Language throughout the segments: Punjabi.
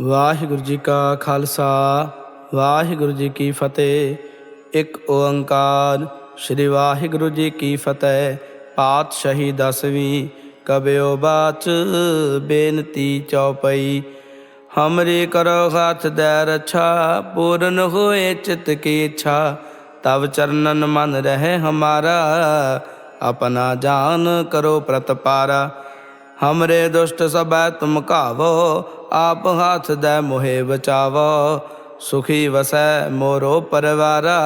ਵਾਹਿਗੁਰੂ ਜੀ ਕਾ ਖਾਲਸਾ, ਵਾਹਿਗੁਰੂ ਜੀ ਕੀ ਫਤਿਹ। ਇੱਕ ਓੰਕਾਰ, ਸ੍ਰੀ ਵਾਹਿਗੁਰੂ ਜੀ ਕੀ ਫਤਿਹ। ਪਾਤਸ਼ਾਹੀ ਦਸਵੀਂ, ਕਬਿਓ ਬਾਚ, ਬੇਨਤੀ ਚਉਪਈ ਹਮਰੇ ਕਰੋ ਹੱਥ ਦੇ ਰੱਛਾ, ਪੂਰਨ ਹੋਏ ਚਿਤ ਕੀ ਇੱਛਾ। ਤਬ ਚਰਨਨ ਮਨ ਰਹੇ ਹਮਾਰਾ, ਆਪਣਾ ਜਾਨ ਕਰੋ ਪ੍ਰਤਪਾਰਾ। ਹਮਰੇ ਦੁਸ਼ਟ ਸਭੈ ਤੁਮ ਕਾਵੋ ਆਪ ਹਾਥ ਦੈ ਮੋਹਿ ਬਚਾਵੋ ਸੁਖੀ ਵਸੈ ਮੋਰੋ ਪਰਵਾਰਾ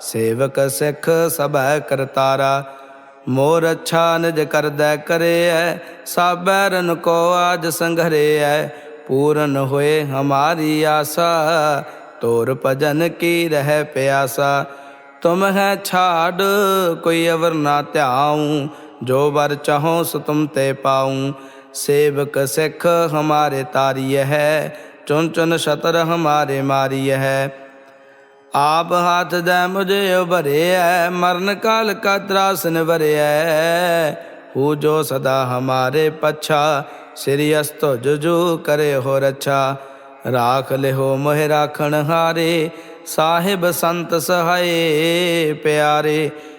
ਸੇਵਕ ਸਿੱਖ ਸਭੈ ਕਰਤਾਰਾ ਮੋਰ ਅੱਛਾ ਨਿਜ ਕਰਦੈ ਸਾਬੈ ਰਨ ਕੋ ਆਜ ਸੰਘਰਿਐ ਪੂਰਨ ਹੋਏ ਹਮਾਰੀ ਆਸਾ ਤੋਰ ਭਜਨ ਕੀ ਰਹਿ ਪਿਆਸਾ ਤੁਮ ਹੈ ਛਾੜ ਕੋਈ ਅਵਰ ਨਾ ਧਿਆਉ ਜੋ ਵਰ ਚਾਹੋ ਸੋ ਤੁਮ ਤੇ ਪਾਉ। ਸੇਵਕ ਸਿੱਖ ਹਮਾਰੇ ਤਾਰੀय ਹੈ ਚੁਨ ਚੁਨ ਸ਼ਤਰ ਹਮਾਰੇ ਮਾਰੀय ਹੈ। ਆਪ ਹੱਥ ਦੇ ਮੁਝੇ ਉਭਰਿਐ, ਮਰਨ ਕਾਲ ਕਾ ਤਰਾਸਨ ਵਰਿਐ। ਹੂ ਜੋ ਸਦਾ ਹਮਾਰੇ ਪਛਾ, ਸ੍ਰੀ ਅਸਤੋ ਜੁਜੂ ਕਰੇ ਹੋ ਰਛਾ। ਰਾਖ ਲਿਹੋ ਮੋਹਿ ਰਾਖਣ ਹਾਰੇ, ਸਾਹਿਬ ਸੰਤ ਸਹਾਏ ਪਿਆਰੇ।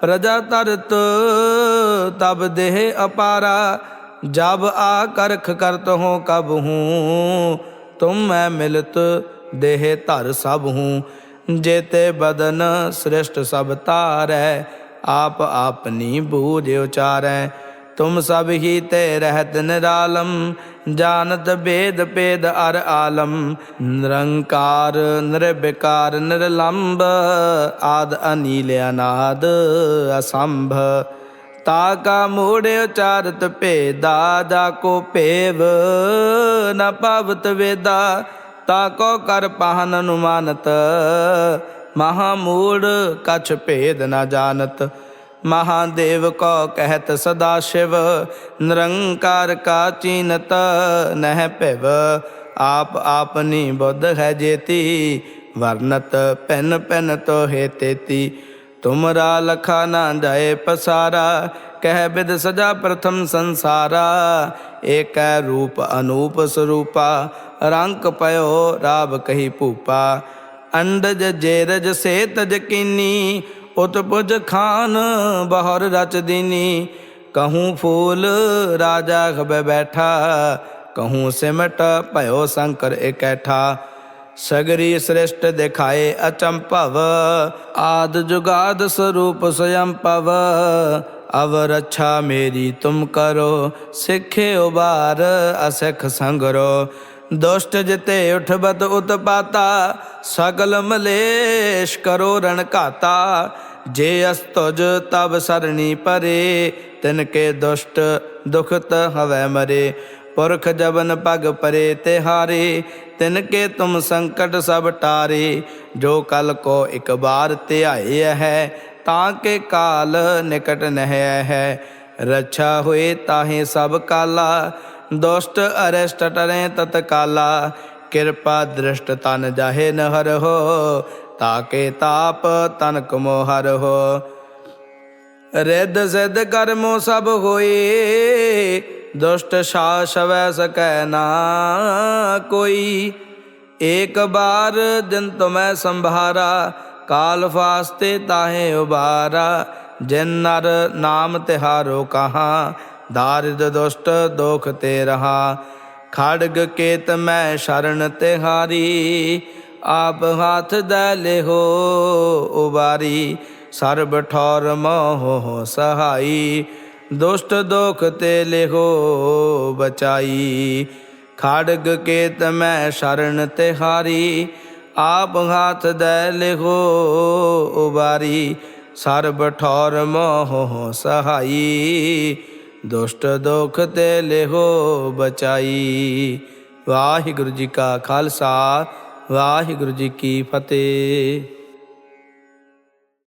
ਪ੍ਰਜਾ ਤਰਤ, ਤਬ ਦੇਹ ਅਪਾਰਾ, ਜਬ ਆ ਕਰਖ ਕਰਤ ਹੋ ਕਬ ਹੂੰ, ਤੁਮ ਮੈਂ ਮਿਲਤ ਦੇਹ ਧਰ ਸਭ ਹੂੰ। ਜੇਤੇ ਬਦਨ ਸ੍ਰਿਸ਼ਟ ਸਭ ਤਾਰੈ ਆਪ ਆਪਨੀ ਬੂਝ ਉਚਾਰੈ। ਤੁਮ ਸਭ ਹੀ ਤੇ ਰਹਿਤ ਨਿਰਾਲਮ, ਜਾਣਤ ਬੇਦ ਭੇਦ ਅਰ ਆਲਮ। ਨਿਰੰਕਾਰ, ਨਿਰਵਿਕਾਰ ਨਿਰਲੰਭ ਆਦ ਅਨੀਲ ਅਨਾਦ ਅਸੰਭ। ਤਾ ਕਾ ਮੂੜ ਉਚਾਰਤ ਭੇਦਾ, ਜਾ ਕੋ ਭੇਵ ਨ ਪਵਤ ਵੇਦਾ, ਤਾ ਕੋ ਕਰ ਪਾਹਨ ਅਨੁਮਾਨਤ। ਮਹਾ ਮੂੜ, ਕਛ ਭੇਦ ਨ ਜਾਣਤ। ਮਹਾਦੇਵ ਕੋ ਕਹਿਤ ਸਦਾ ਸ਼ਿਵ, ਨਿਰੰਕਾਰ ਕਾ ਚੀਨਤ ਨਹਿ ਭਿਵ। ਆਪ ਆਪਨੀ ਬੁੱਧ ਹੈ ਜੇਤੀ, ਵਰਨਤ ਪੈਨ ਪੈਨ ਤੋਹਿ ਤੇਤੀ। ਤੁਮਰਾ ਲਖਾ ਨਾ ਜਾਏ ਪਸਾਰਾ, ਕਹਿ ਬਿਦ ਸਜਾ ਪ੍ਰਥਮ ਸੰਸਾਰਾ। ਏਕੈ ਰੂਪ ਅਨੂਪ ਸਰੂਪਾ, ਰੰਕ ਪਇਓ ਰਾਬ ਕਹੀ ਭੂਪਾ। ਅੰਡਜ ਜੇਰਜ ਸੇ ਤਜ ਕੀਨੀ ਉਤ ਪੁਜ ਖਾਨ ਬਹਰ ਰਚ ਦੀਨੀ। ਕਹੂੰ ਫੂਲ ਰਾਜਾ ਖਬੇ ਬੈਠਾ। ਕਹੂੰ ਸਿਮਟ ਭਇਓ ਸ਼ੰਕਰ ਇਕੈਠਾ। ਸਗਰੀ ਸ੍ਰਿਸ਼ਟ ਦਿਖਾਏ ਅਚੰਭਵ। ਆਦ ਜੁਗਾਦ ਸਰੂਪ ਸਯੰ ਪਵ। ਅਵਰ ਮੇਰੀ ਤੁਮ ਕਰੋ, ਸਿੱਖੇ ਉਬਾਰ ਅਸਿਖ ਸੰਗਰੋ। ਦੁਸ਼ਟ ਜਿਤੇ ਉਠਬਤ ਉਤਪਾਤਾ, ਸਗਲ ਮਲੇਸ਼ ਕਰੋ ਰਣ ਘਾਤਾ। ਜੇ ਅਸਤੁਜ ਤਬ ਸਰਣੀ ਪਰੇ, ਤਿਨ ਕੇ ਦੁਸ਼ਟ ਦੁਖਤ ਹਵੈ ਮਰੇ। ਪੁਰਖ ਜਬਨ ਪਗ ਪਰੇ ਤੇ ਹਾਰੇ, ਤਿਨ ਕੇ ਤੁਮ ਸੰਕਟ ਸਭ ਟਾਰੇ। ਜੋ ਕਲ ਕੋ ਇਕ ਬਾਰ ਧਿਆਏ ਹੈ, ਤਾਂ ਕੇ ਕਾਲ ਨਿਕਟ ਨਹਿ ਹੈ। ਰੱਛਾ ਹੋਏ ਤਾਹੇ ਸਭ ਕਾਲਾ, ਦੁਸ਼ਟ ਅਰੇਸ਼ਟ ਟਰੇ ਤਤ ਕਾਲਾ ਕਿਰਪਾ ਦ੍ਰਿਸ਼ਟ ਤਨ ਜਾਹੇ ਨ ਹੋ ਤਾਕੇ ਤਾਪ ਤਨਕ ਮੋਹਰ ਹੋ। ਰਿੱਧ ਸਿੱਧ ਕਰਮੋ ਸਭ ਹੋਏ। ਦੁਸ਼ਟ ਸ਼ਾਸ ਸਕੈ ਨਾ ਕੋਈ। ਏਕ ਬਾਰ ਦਿਨ ਤੁਮੈ ਸੰਭਾਰਾ, ਕਾਲ ਫਾਸਤੇ ਤਾਹੇ ਉਬਾਰਾ। ਜਿਨ ਨਰ ਨਾਮ ਤਿਹਾਰੋ ਕਹਾ, ਦਾਰਿਦ ਦੁਸ਼ਟ ਦੋਖ ਤੇ ਰਹਾ। ਖੜਗ ਕੇਤ ਮੈਂ ਸ਼ਰਨ ਤਿਹਾਰੀ। ਆਪ ਹੱਥ ਦੇ ਲਿਹੋ, ਉਬਾਰੀ। ਸਰਬ ਠੌਰ ਮੋਹ ਸਹਾਈ। ਦੁਸ਼ਟ ਦੋਖ ਤੇ ਲਿਹੋ, ਬਚਾਈ। ਖੜਗ ਕੇਤ ਮੈਂ ਸ਼ਰਨ ਤਿਹਾਰੀ ਆਪ ਹੱਥ ਦੇ ਲਿਹੋ, ਉਬਾਰੀ। ਸਰਬ ਠੌਰ ਮੋਹ ਸਹਾਈ। ਦੁਸ਼ਟ ਦੋਖ ਤੇ ਲਿਹੋ, ਬਚਾਈ। ਵਾਹਿਗੁਰੂ ਜੀ ਕਾ ਖਾਲਸਾ। ਵਾਹਿਗੁਰੂ ਜੀ ਕੀ ਫਤਿਹ।